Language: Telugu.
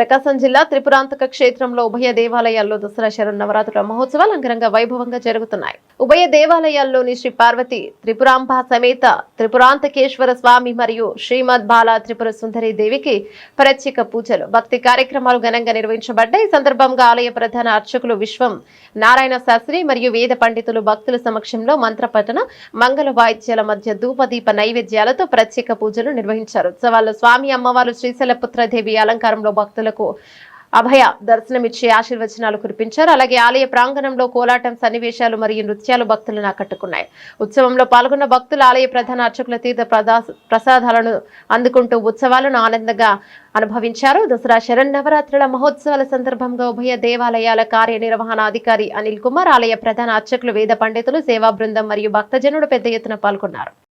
ప్రకాశం జిల్లా త్రిపురాంతక క్షేత్రంలో ఉభయ దేవాలయాల్లో దసరా శరన్నవరాత్రుల మహోత్సవాలు అంగరంగ వైభవంగా జరుగుతున్నాయి. ఉభయ దేవాలయాల్లోని శ్రీ పార్వతి త్రిపురాంబ సమేత త్రిపురాంతకేశ్వర స్వామి మరియు శ్రీమద్ బాల త్రిపుర సుందరి దేవికి ప్రత్యేక పూజలు. భక్తి కార్యక్రమాలు ఘనంగా నిర్వహించబడ్డాయి. ఈ సందర్భంగా ఆలయ ప్రధాన అర్చకులు విశ్వం నారాయణ శాస్త్రి మరియు వేద పండితులు భక్తుల సమక్షంలో మంత్రపఠన మంగళ వాయిద్యాల మధ్య ధూపదీప నైవేద్యాలతో ప్రత్యేక పూజలు నిర్వహించారు. ఉత్సవాల్లో స్వామి అమ్మవారు శ్రీశైలపుత్రదేవి అలంకారంలో భక్తులకు అభయ దర్శనమిచ్చి ఆశీర్వచనాలు కురిపించారు. అలాగే ఆలయ ప్రాంగణంలో కోలాటం సన్నివేశాలు మరియు నృత్యాలు భక్తులను ఆకట్టుకున్నాయి. ఉత్సవంలో పాల్గొన్న భక్తులు ఆలయ ప్రధాన అర్చకుల తీర్థ ప్రదా- ప్రసాదాలను అందుకుంటూ ఉత్సవాలను ఆనందంగా అనుభవించారు. దసరా శరన్నవరాత్రుల మహోత్సవాల సందర్భంగా ఉభయ దేవాలయాల కార్యనిర్వహణాధికారి అనిల్ కుమార్ ఆలయ ప్రధాన అర్చకులు వేద పండితులు సేవా బృందం మరియు భక్తజనుడు పెద్ద ఎత్తున పాల్గొన్నారు.